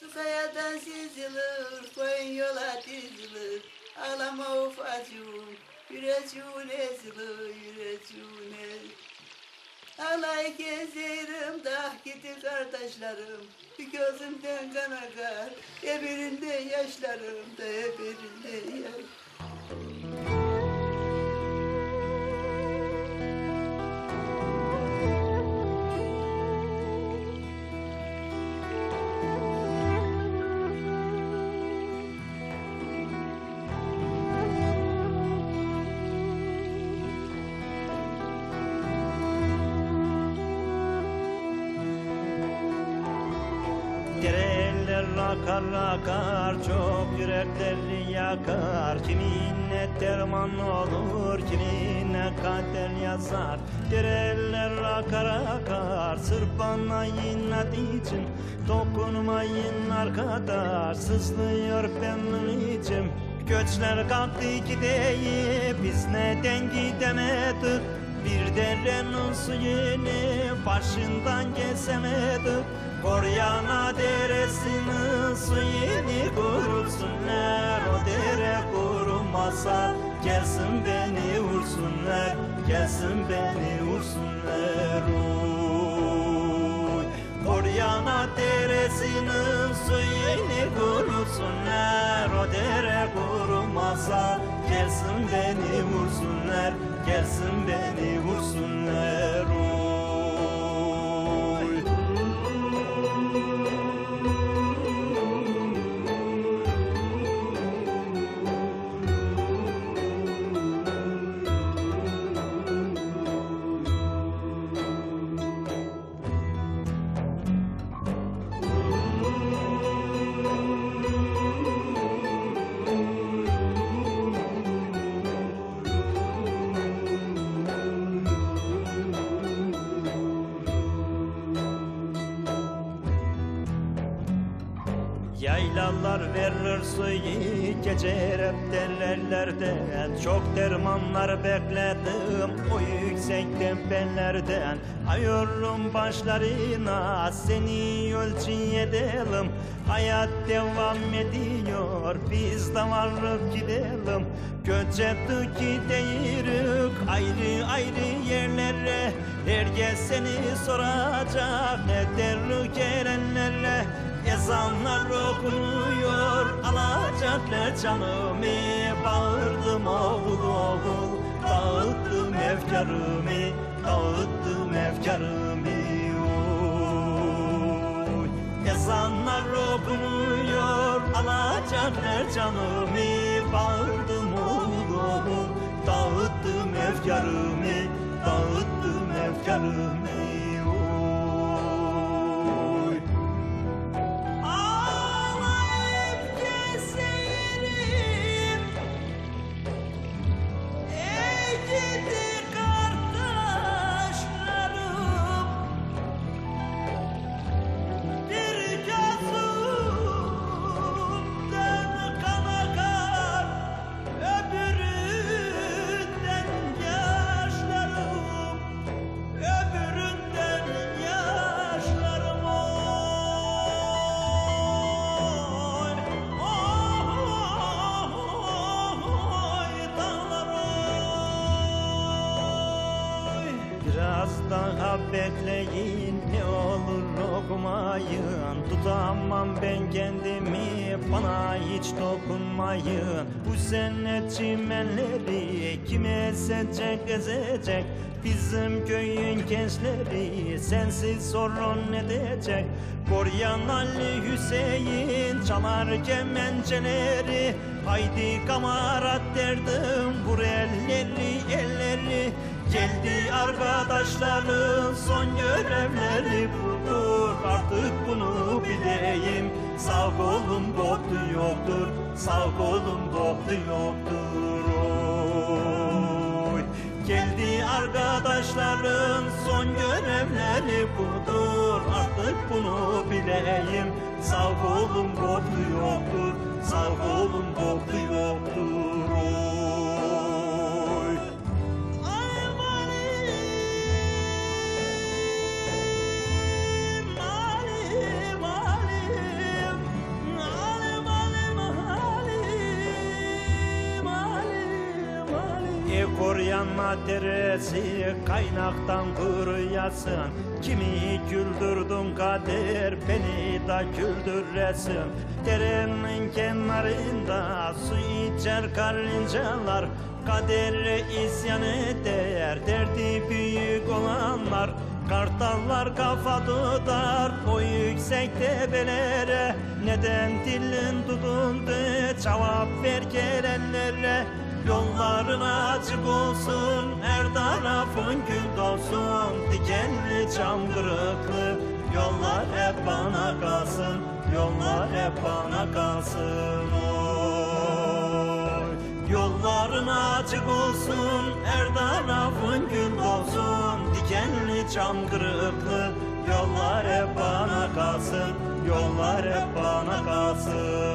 Su kayadan süzülür, koyun yola dizilir. Ağlama ufacığım, yüreğin ezilir, yüreğin ezilir. Alay gezerim dah gitti kardeşlerim Bir gözümden kan akar Ebirinden yaşlarım da ebirinden yaş Dereler akar akar çok yürekleri yakar. Kiminle derman olur kiminle kader yazar. Dereler akar akar sırf bana inat için Dokunmayın arkadaş sızlıyor benim içim Göçler kalktı gideyim biz neden gidemedik derenin suyunu başından kesemedik Koryana deresinin suyunu kurutsunlar O dere kurumasa gelsin beni vursunlar Gelsin beni vursunlar. Koryana deresinin suyunu kurutsunlar O dere kurumasa gelsin beni vursunlar Gelsin beni vursunlar yeah. Yaylalar verir suyu gece rap derlerlerden Çok dermanlar bekledim o yüksek tepelerden Ayıyorum başlarına seni ölçü edelim Hayat devam ediyor biz de varıp gidelim. Göç ettik gideyirik ayrı ayrı yerlere. Herkes seni soracak ne derlik erenlere. Ezanlar okunuyor alacaklar canımı Bağırdım oğul oğul dağıttım efkarımı Dağıttım efkarımı. Oy. Ezanlar okunuyor alacaklar canımı Bağırdım oğul oğul dağıttım efkarımı Dağıttım efkarımı daha bekleyin ne olur okumayın. Tutamam ben kendimi bana hiç dokunmayın. Bu sene çimenleri kim ezecek ezecek? Bizim köyün gençleri sensiz sorun ne diyecek? Koryan Ali Hüseyin çalar kemençeleri. Haydi kamarat derdim vur elleri elleri. Geldi arkadaşların son görevleri budur. Artık bunu bileyim. Sağ kolum koptu yoktur. Sağ kolum koptu yoktur. Oy. Geldi arkadaşların son görevleri budur. Artık bunu bileyim. Sağ kolum koptu yoktur Dayanma deresi kaynaktan kuruyasın Kimi güldürdün kader beni da güldüresin Derenin kenarında su içer karıncalar. Kadere isyan eder derdi büyük olanlar. Kartallar kafa tutar o yüksek tepelere Neden dilin tutuldu cevap ver gelenlere Yolların açık olsun her tarafın gül dolsun. Dikenli cam kırıklı yollar hep bana kalsın Yollar hep bana kalsın. Oy Yolların açık olsun her tarafın gül dolsun. Dikenli cam kırıklı yollar hep bana kalsın Yollar hep bana kalsın